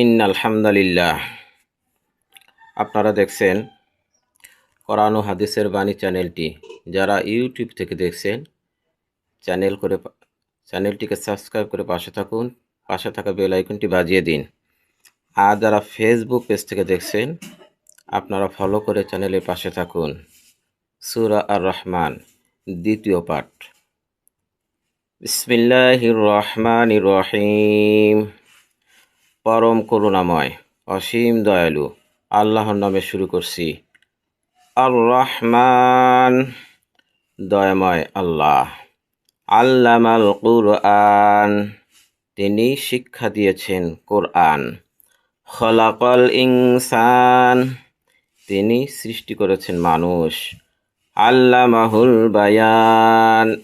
In আলহামদুলিল্লাহ আপনারা দেখছেন কোরআন ও হাদিসের বাণী চ্যানেলটি। যারা ইউটিউব থেকে দেখছেন, চ্যানেল করে চ্যানেলটিকে সাবস্ক্রাইব করে পাশে থাকুন, পাশে থাকা বেল আইকনটি বাজিয়ে দিন। আর যারা ফেসবুক পেজ থেকে দেখছেন, আপনারা ফলো করে চ্যানেলের পাশে থাকুন। সুরা আর রহমান দ্বিতীয় পাঠ। বিসমিল্লাহির রহমানির রহিম। পরম করুণাময়, অসীম দয়ালু, আল্লাহর নামে শুরু করছি। আর রহমান দয়াময় আল্লাহ। আল্লামাল কুরআন, তিনি শিক্ষা দিয়েছেন কোরআন। খলাকল ইনসান, তিনি সৃষ্টি করেছেন মানুষ। আল্লামাহুল বায়ান,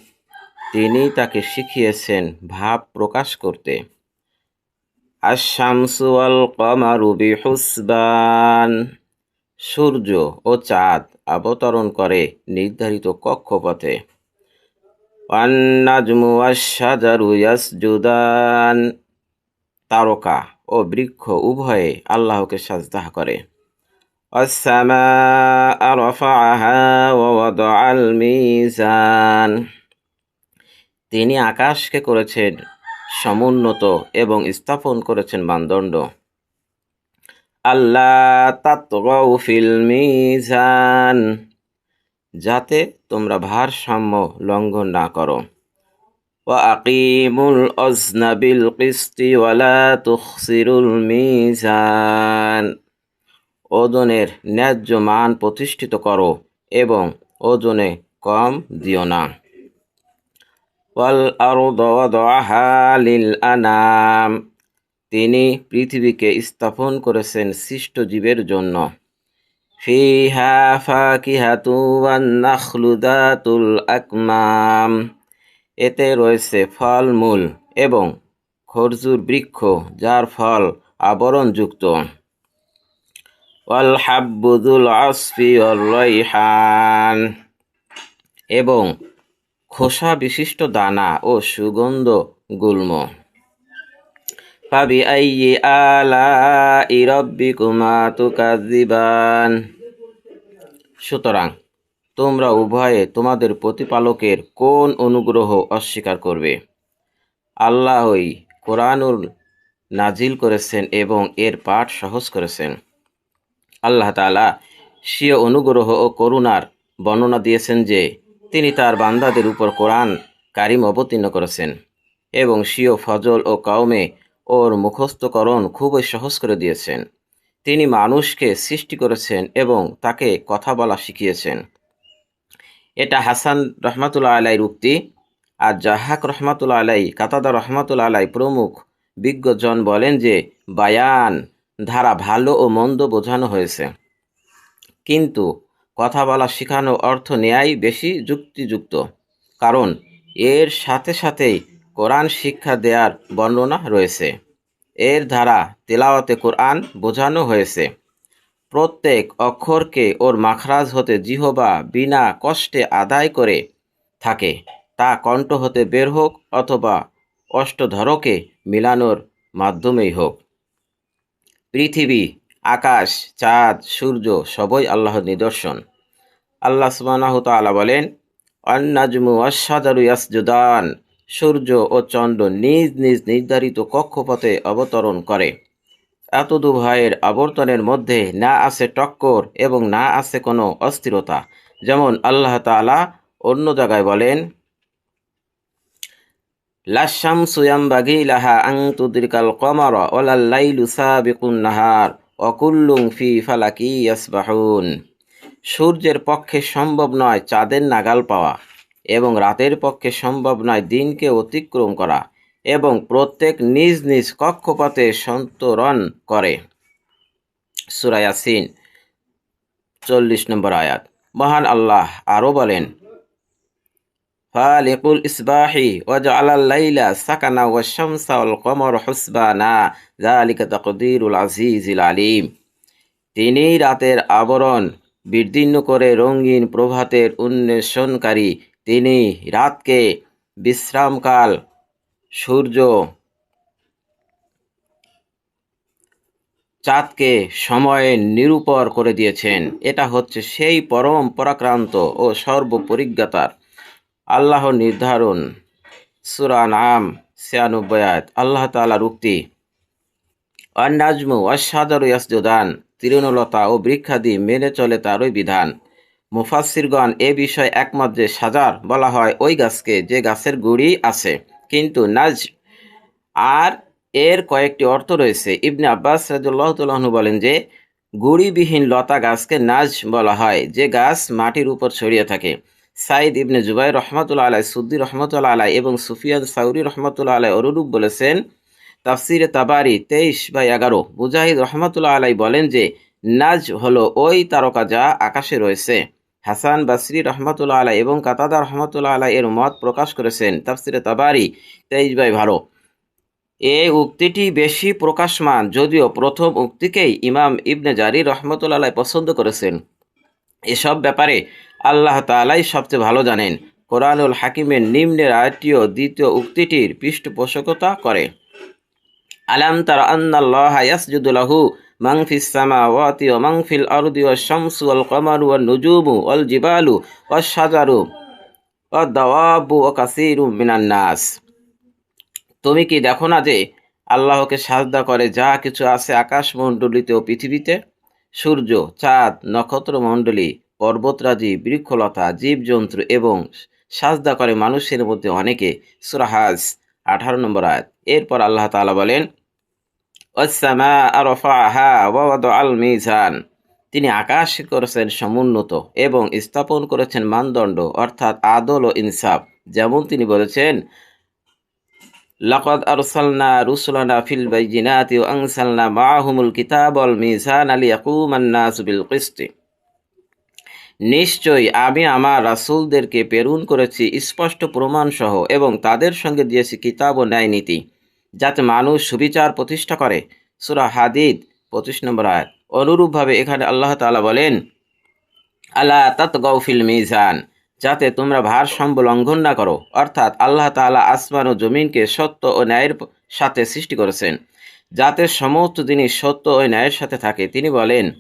তিনি তাকে শিখিয়েছেন ভাব প্রকাশ করতে। আশামসু আল কমারু বিহুসবান সূর্য ও চাঁদ অবতরণ করে নির্ধারিত কক্ষপথে ওয়ান্নাজমু আশাজারু ইয়াসজুদান তারকা ও বৃক্ষ উভয়ে আল্লাহকে সাজদাহ করে والسماء رفعها ووضع الميزان তিনি আকাশকে করেছেন সমুন্নত এবং স্থাপন করেছেন মানদণ্ড আল্লাহ তাতগাউ ফিল মিজান যাতে তোমরা ভারসাম্য লঙ্ঘন না করো وأقيموا الأزن بالقسط ولا تخسروا الميزان ওজনের ন্যায্য মান প্রতিষ্ঠিত করো এবং ওজনে কম দিও না ওয়াদআহা লিল আনাম। তিনি পৃথিবীকে স্থাপন করেছেন সৃষ্ট জীবের জন্য। ফিহা ফাকিহাতু ওয়ান নাখলু আকমাম। এতে রয়েছে ফলমূল এবং খরজুর বৃক্ষ, যার ফল আবরণযুক্ত। ওয়াল হাব্বুদুল আসফি রাইহান। এবং খোসা বিশিষ্ট দানা ও সুগন্ধ গুল্ম। পাবি আইয়ে আলা ইরব্বিকুমা তুকাজিবান সুতরাং তোমরা উভয়ে তোমাদের প্রতিপালকের কোন অনুগ্রহ অস্বীকার করবে? আল্লাহই কোরআনুল নাজিল করেছেন এবং এর পাঠ সহজ করেছেন। আল্লাহ তালা স্বীয় অনুগ্রহ ও করুণার বর্ণনা দিয়েছেন যে তিনি তার বান্দাদের উপর কোরআন কারিম অবতীর্ণ করেছেন এবং স্বীয় ফজল ও কাউমে ওর মুখস্থকরণ খুবই সহজ করে দিয়েছেন। তিনি মানুষকে সৃষ্টি করেছেন এবং তাকে কথা বলা শিখিয়েছেন। এটা হাসান রহমাতুল্লা আলাইর উক্তি। আর জাহাক রহমাতুল্লা আলাই, কাতাদা রহমাতুল্লা আলাই প্রমুখ বিজ্ঞজন বলেন যে, বায়ান ধারা ভালো ও মন্দ বোঝানো হয়েছে। কিন্তু কথা বলা শেখানো অর্থ নেয়াই বেশি যুক্তিযুক্ত। কারণ, এর সাথে সাথেই কোরআন শিক্ষা দেওয়ার বর্ণনা রয়েছে। এর দ্বারা তেলাওয়াতে কোরআন বোঝানো হয়েছে। প্রত্যেক অক্ষরকে ওর মাখরাজ হতে জিহবা বিনা কষ্টে আদায় করে থাকে। তা কণ্ঠ হতে বের হোক অথবা অষ্টধরকে মিলানোর মাধ্যমেই হোক। পৃথিবী আকাশ, চাঁদ, সূর্য সবই আল্লাহর নিদর্শন। আল্লাহ সুবাহ তালা বলেন অন্নাজমু অসাদারু ইয়াসজুদান সূর্য ও চন্দ্র নিজ নিজ নির্ধারিত কক্ষপথে অবতরণ করে। এত দুভয়ের আবর্তনের মধ্যে না আছে টক্কর এবং না আছে কোনো অস্থিরতা। যেমন আল্লাহ তালা অন্য জায়গায় বলেন লাশাম সুয়াম বাগি লাহা আং তুদিরকাল কমর ওলাল্লাইলু সাবিকুন নাহার অকুল্লুং ফি ফালাকি ইয়াসবাহুন। সূর্যের পক্ষে সম্ভব নয় চাঁদের নাগাল পাওয়া এবং রাতের পক্ষে সম্ভব নয় দিনকে অতিক্রম করা এবং প্রত্যেক নিজ নিজ কক্ষপথে সন্তরণ করে। সুরায়াসিন চল্লিশ নম্বর আয়াত। মহান আল্লাহ আরও বলেন ফালিকুল ইসবাহি ওয়াজআলা আল-লাইলা সাকানা ওয়াশ-শামসা ওয়াল-কমার হুসবানা, যালিকা তাকদীরুল আজিজিল আলিম। তিনি রাতের আবরণ বিদীর্ণ করে রঙিন প্রভাতের উন্মেষণকারী। তিনি রাতকে বিশ্রামকাল, সূর্য চাঁদকে সময়ে নিরূপর করে দিয়েছেন। এটা হচ্ছে সেই পরম পরাক্রান্ত ও সর্বপরিজ্ঞাতার আল্লাহ নির্ধারণ। সুরা নাম ছিয়ানব্বই আয়াত। আল্লাহ তাআলার উক্তি অন্নাজমু অসাদারু ইয়াসজুদান, তৃণলতা ও বৃক্ষাদি মেনে চলে তারই বিধান। মুফাসিরগণ এ বিষয়ে একমত যে সাজার বলা হয় ওই গাছকে যে গাছের গুড়ি আছে। কিন্তু নাজ আর এর কয়েকটি অর্থ রয়েছে। ইবনে আব্বাস রাজুল্লাহ তুল্লাহনু বলেন যে, গুড়িবিহীন লতা গাছকে নাজ বলা হয়, যে গাছ মাটির উপর ছড়িয়ে থাকে। সাইদ ইবনে জুবাই রহমতুল্লা আলাই সুদ্দি রহমতুল্লা আলাই এবং সুফিয়ান সাউরি রহমতুল্লা আলাই অনুরূপ বলেছেন, তাফসিরে তাবারি তেইশ বা এগারো। মুজাহিদ রহমতুল্লাহ আলাই বলেন যে, নাজ হলো ওই তারকা যা আকাশে রয়েছে। হাসান বাসরি রহমতুল্লাহ আলাই এবং কাতাদা রহমতুল্লাহ আলাই এর মত প্রকাশ করেছেন তাফসিরে তাবারি তেইশ বাই ভালো এই উক্তিটি বেশি প্রকাশমান যদিও প্রথম উক্তিকেই ইমাম ইবনে জারি রহমতুল্লাহ আলাই পছন্দ করেছেন। এসব ব্যাপারে আল্লাহ তালাই সবচেয়ে ভালো জানেন। কোরআনুল হাকিমের নিম্নের আয়টিও দ্বিতীয় উক্তিটির পৃষ্ঠপোষকতা করে। আলাম তার আন্নাল্লাহ ইয়াসজুদু লাহু ফিস সামাওয়াতি ওয়া ফিল আরদি ওয়াশ শামসু ওয়াল কমারু ওয়ান নুজুমু ওয়াল জিবালু নাস। তুমি কি দেখো না যে আল্লাহকে সাজদা করে যা কিছু আছে আকাশ আকাশমণ্ডলীতে ও পৃথিবীতে? সূর্য, চাঁদ, নক্ষত্রমণ্ডলী পর্বতরাজি, বৃক্ষলতা, জীবজন্তু এবং সাজদা করে মানুষের মধ্যে অনেকে। সুরাহাজ আঠারো নম্বর আয়াত। এরপর আল্লাহ তালা বলেন ওয়াদ আল মিজান। তিনি আকাশ করেছেন সমুন্নত এবং স্থাপন করেছেন মানদণ্ড, অর্থাৎ আদল ও ইনসাফ। যেমন তিনি বলেছেন, লাকদ আরসালনা রুসুলানা ফিল বাইজিনাতি ওয়া আনসালনা মাআহুমুল কিতাব ওয়াল মিজান লিয়াকুমান নাস বিল কিসতি। নিশ্চয়ই আমি আমার রাসূলদেরকে প্রেরণ করেছি স্পষ্ট প্রমাণ সহ এবং তাদের সঙ্গে দিয়েছি কিতাব ও ন্যায় নীতি, যাতে মানুষ সুবিচার প্রতিষ্ঠা করে। সুরা হাদিদ, পঁচিশ নম্বর আয়াত। অনুরূপভাবে এখানে আল্লাহ তাআলা বলেন, আলা তাতগাউ ফিল মিজান যাতে তোমরা ভারসাম্য লঙ্ঘন না করো। অর্থাৎ আল্লাহ তাআলা আসমান ও জমিনকে সত্য ও ন্যায়ের সাথে সৃষ্টি করেছেন। যাতে সমস্ত জিনিস সত্য ও ন্যায়ের সাথে থাকে। তিনি বলেন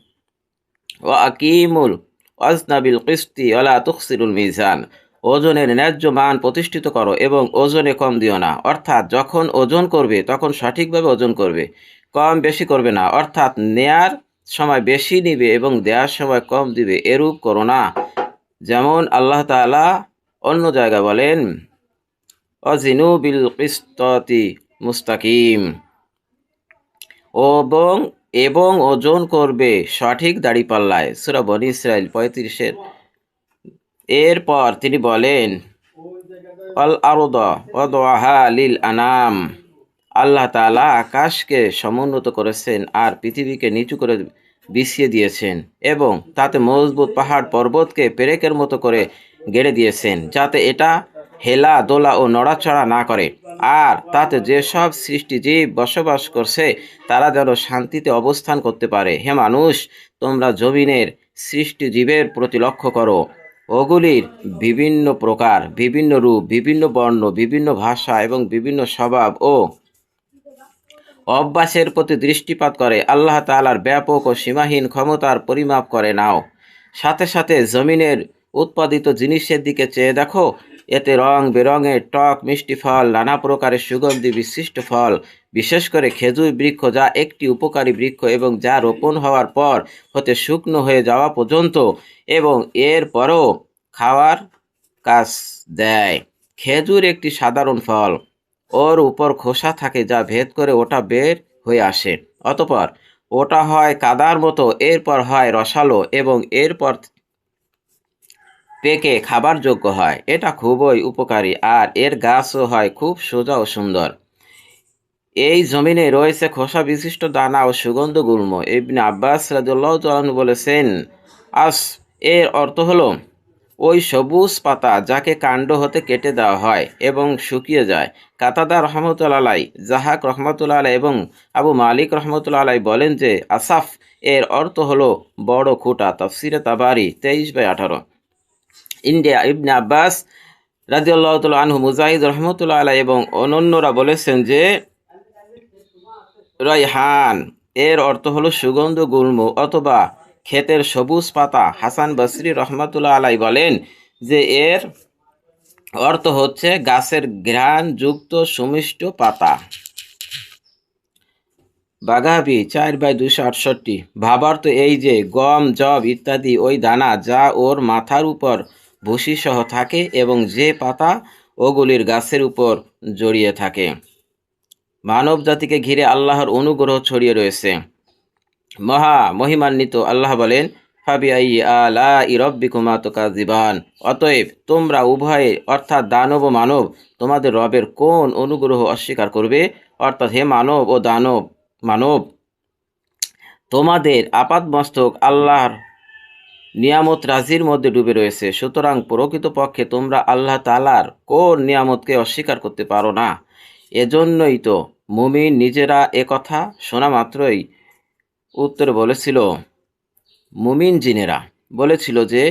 ও আকিমুল ওয়াজনাবিল কিস্তি ওলা তুকসিরুল মিজান। ওজনের ন্যায্য মান প্রতিষ্ঠিত করো এবং ওজনে কম দিও না। অর্থাৎ যখন ওজন করবে, তখন সঠিকভাবে ওজন করবে। কম বেশি করবে না। অর্থাৎ নেয়ার সময় বেশি নিবে এবং দেওয়ার সময় কম দিবে। এরূপ করো না। যেমন আল্লাহ তাআলা অন্য জায়গা বলেন অজিনু বিল কিস্ততি মুস্তাকিম। এবং এবং ওজন করবে সঠিক দাড়িপাল্লায়। সুরা বনি ইসরায়েল পঁয়ত্রিশের। এরপর তিনি বলেন অল আরদ লিল আনাম। আল্লাহ তাআলা আকাশকে সমুন্নত করেছেন আর পৃথিবীকে নিচু করে বিছিয়ে দিয়েছেন এবং তাতে মজবুত পাহাড় পর্বতকে পেরেকের মতো করে গেড়ে দিয়েছেন, যাতে এটা হেলা দোলা ও নড়াচড়া না করে। আর তাতে যেসব সৃষ্টিজীব বসবাস করছে, তারা যেন শান্তিতে অবস্থান করতে পারে। হে মানুষ, তোমরা জমিনের সৃষ্টিজীবের প্রতি লক্ষ্য করো। ওগুলির বিভিন্ন প্রকার, বিভিন্ন রূপ, বিভিন্ন বর্ণ, বিভিন্ন ভাষা এবং বিভিন্ন স্বভাব ও অভ্যাসের প্রতি দৃষ্টিপাত করে। আল্লাহ তালার ব্যাপক ও সীমাহীন ক্ষমতার পরিমাপ করে নাও। সাথে সাথে জমিনের উৎপাদিত জিনিসের দিকে চেয়ে দেখো। এতে রং বেরঙের টক, মিষ্টি ফল, নানা প্রকারের সুগন্ধি, বিশিষ্ট ফল, বিশেষ করে খেজুর বৃক্ষ, যা একটি উপকারী বৃক্ষ এবং যা রোপণ হওয়ার পর হতে শুকনো হয়ে যাওয়া পর্যন্ত এবং এর পরও খাওয়ার কাজ দেয়। খেজুর একটি সাধারণ ফল। ওর উপর খোসা থাকে যা ভেদ করে ওটা বের হয়ে আসে। অতপর ওটা হয় কাদার মতো, এরপর হয় রসালো এবং এরপর পেকে খাবার যোগ্য হয়। এটা খুবই উপকারী আর এর গাছও হয় খুব সোজা ও সুন্দর। এই জমিনে রয়েছে খোসা বিশিষ্ট দানা ও সুগন্ধ গুল্ম। ইবনে আব্বাস রাজুল্লাহ বলেছেন, আস, এর অর্থ হলো, ওই সবুজ পাতা যাকে কাণ্ড হতে কেটে দেওয়া হয় এবং শুকিয়ে যায়। কাতাদা রহমতুল্লা আলাই জাহাক রহমতুল্লা আলাই এবং আবু মালিক রহমতুল্লা আলাই বলেন যে, আসাফ, এর অর্থ হলো বড় খুঁটা। তফসিরে তাবারি তেইশ বাই আঠারো। ইন্ডিয়া ইবনে আব্বাস রাজিউল্লাহ আনহু, মুজাহিদ রহমতুল্লাহ আলাই এবং অনন্যরা বলেছেন যে রয়হান এর অর্থ হলো সুগন্ধ গুল্ম অথবা ক্ষেতের সবুজ পাতা। হাসান বসরি রহমাতুল্লাহ আলাই বলেন যে, এর অর্থ হচ্ছে গাছের ঘ্রাণযুক্ত সুমিষ্ট পাতা। বাঘাবি চার বাই দুশো আটষট্টি। ভাবার্থ এই যে, গম জব ইত্যাদি ওই দানা যা ওর মাথার উপর ভুসিসহ থাকে এবং যে পাতা ওগুলির গাছের উপর জড়িয়ে থাকে। মানব জাতিকে ঘিরে আল্লাহর অনুগ্রহ ছড়িয়ে রয়েছে। মহা মহিমান্বিত আল্লাহ বলেন ফাবি আই আলা ইরব্বিকুমা তোকাজিবান অতএব তোমরা উভয়ে, অর্থাৎ দানব ও মানব, তোমাদের রবের কোন অনুগ্রহ অস্বীকার করবে? অর্থাৎ হে মানব ও দানব মানব, তোমাদের আপাতমস্তক আল্লাহর নিয়ামত রাজির মধ্যে ডুবে রয়েছে। সুতরাং প্রকৃতপক্ষে তোমরা আল্লাহ তালার কোন নিয়ামতকে অস্বীকার করতে পারো না। এজন্যই তো মুমিন নিজেরা কথা শোনা মাত্রই উত্তরে বলেছিল, মুমিন জিনেরা। বলেছিল যে